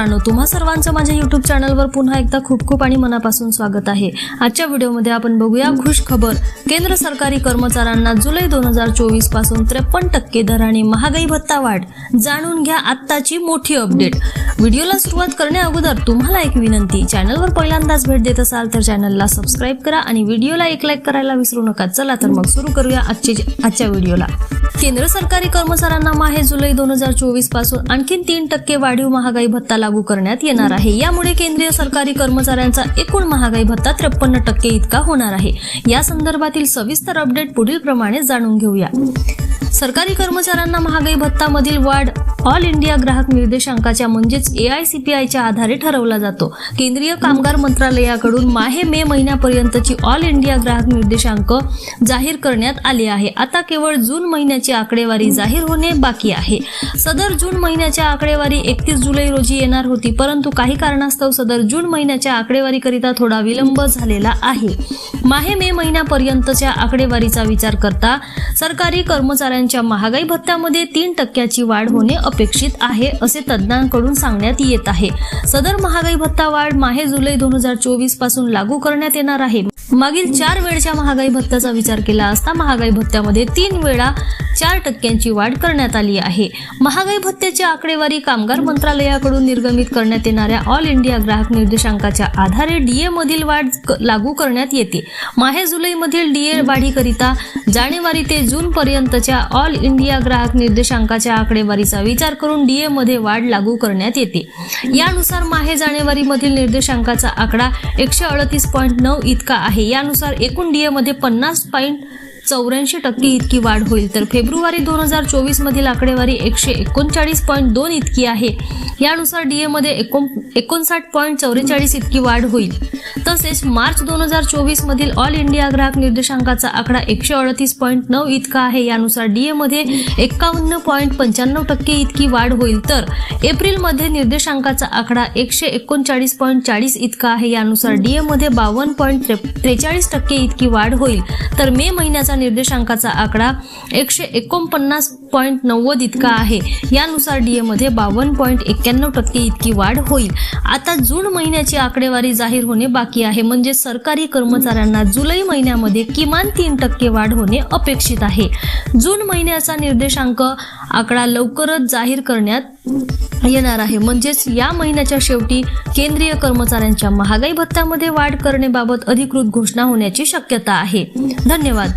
तुम्हा सर्वांचं माझ्या युट्यूब चॅनलवर पुन्हा एकदा खूप खूप आणि मनापासून स्वागत आहे. आजच्या व्हिडिओमध्ये आपण बघूया खुश खबर. केंद्र सरकारी कर्मचाऱ्यांना जुलै दोन हजार चोवीसपासून त्रेपन्न टक्के दराने महागाई भत्ता वाढ. जाणून घ्या आत्ताची मोठी अपडेट व्हिडिओला सुरुवात करण्या अगोदर तुम्हाला एक विनंती चॅनलवर पहिल्यांदाच भेट देत असाल तर चॅनलला सबस्क्राईब करा आणि व्हिडिओला एक लाईक करायला विसरू नका. चला तर मग सुरू करूया आजची आजच्या व्हिडिओला. केंद्र सरकारी कर्मचाऱ्यांना माहे जुलै दोन हजार चोवीसपासून आणखीन तीन टक्के वाढीव महागाई भत्ता लागू करण्यात येणार आहे. यामुळे केंद्रीय सरकारी कर्मचाऱ्यांचा एकूण महागाई भत्ता त्रेपन्न टक्के इतका होणार आहे. या संदर्भातील सविस्तर अपडेट पुढील प्रमाणे जाणून घेऊया. सरकारी कर्मचाऱ्यांना महागाई भत्तामधील वाढ ऑल इंडिया ग्राहक निर्देशांकाच्या म्हणजेच ए आय सी पी आयच्या आधारे ठरवला जातो. केंद्रीय कामगार मंत्रालयाकडून माहे मे महिन्यापर्यंतची ऑल इंडिया ग्राहक निर्देशांक जाहीर करण्यात आले आहे. आता केवळ जून महिन्याची आकडेवारी जाहीर होणे बाकी आहे. सदर जून महिन्याच्या आकडेवारी एकतीस जुलै रोजी येणार होती परंतु काही कारणास्तव सदर जून महिन्याच्या आकडेवारीकरिता थोडा विलंब झालेला आहे. माहे मे महिन्यापर्यंतच्या आकडेवारीचा विचार करता सरकारी कर्मचाऱ्यांच्या महागाई भत्त्यामध्ये तीन टक्क्याची वाढ होणे अपेक्षित आहे असे तज्ज्ञांकडून सांगण्यात येत आहे. सदर महागाई भत्ता वाढ माहे जुलै दोन हजार चोवीसपासून लागू करण्यात येणार आहे. मागील चार वेळच्या महागाई भत्त्याचा विचार केला असता महागाई भत्त्यामध्ये तीन वेळा चार टक्क्यांची वाढ करण्यात आली आहे. महागाई भत्त्याची आकडेवारी कामगार मंत्रालयाकडून निर्गमित करण्यात येणाऱ्या ऑल इंडिया ग्राहक निर्देशांकाच्या आधारे डीए मधील वाढ क- लागू करण्यात येते. माहे जुलैमधील डीए वाढीकरिता जानेवारी ते जून पर्यंतच्या ऑल इंडिया ग्राहक निर्देशांकाच्या आकडेवारीचा विचार करून डीए मध्ये वाढ लागू करण्यात येते. यानुसार माहे जानेवारी मधील निर्देशांकाचा आकडा एकशे अडतीस पॉईंट नऊ इतका आहे. यानुसार एकूण डीएमध्ये पन्नास पॉईंट चौऱ्याऐंशी टक्के इतकी वाढ होईल. तर फेब्रुवारी दोन हजार चोवीस मधील आकडेवारी एकशे एकोणचाळीस पॉईंट दोन इतकी आहे. यानुसार डीएमध्ये एकोण एकोणसाठ पॉईंट चौवेचाळीस इतकी वाढ होईल. तसेच मार्च दोन हजार चोवीस मधील ऑल इंडिया ग्राहक निर्देशांकाचा आकडा एकशे अडतीस पॉईंट नऊ इतका आहे. यानुसार डीएमध्ये एकावन्न पॉईंट पंच्याण्णव टक्के इतकी वाढ होईल. तर एप्रिलमध्ये निर्देशांकाचा आकडा एकशे एकोणचाळीस पॉईंट चाळीस इतका आहे. यानुसार डीएमध्ये बावन्न पॉईंट त्रेचाळीस टक्के इतकी वाढ होईल. तर मे महिन्याचा निर्देशांकाचा आकडा एकशे एकोणपन्नास पॉईंट नव्वद इतका आहे. यानुसार डीएमध्ये बावन्न पॉईंट एक्क्याण्णव टक्के इतकी वाढ होईल. आता जून महिन्याची आकडेवारी जाहीर होणे बाकी आहे. म्हणजे सरकारी कर्मचाऱ्यांना जुलै महिन्यामध्ये किमान तीन टक्के वाढ होणे अपेक्षित आहे. जून महिन्याचा निर्देशांक आकडा लवकरच जाहीर करण्यात येणार आहे. म्हणजेच या महिन्याच्या शेवटी केंद्रीय कर्मचाऱ्यांच्या महागाई भत्त्यामध्ये वाढ करण्याबाबत अधिकृत घोषणा होण्याची शक्यता आहे. धन्यवाद.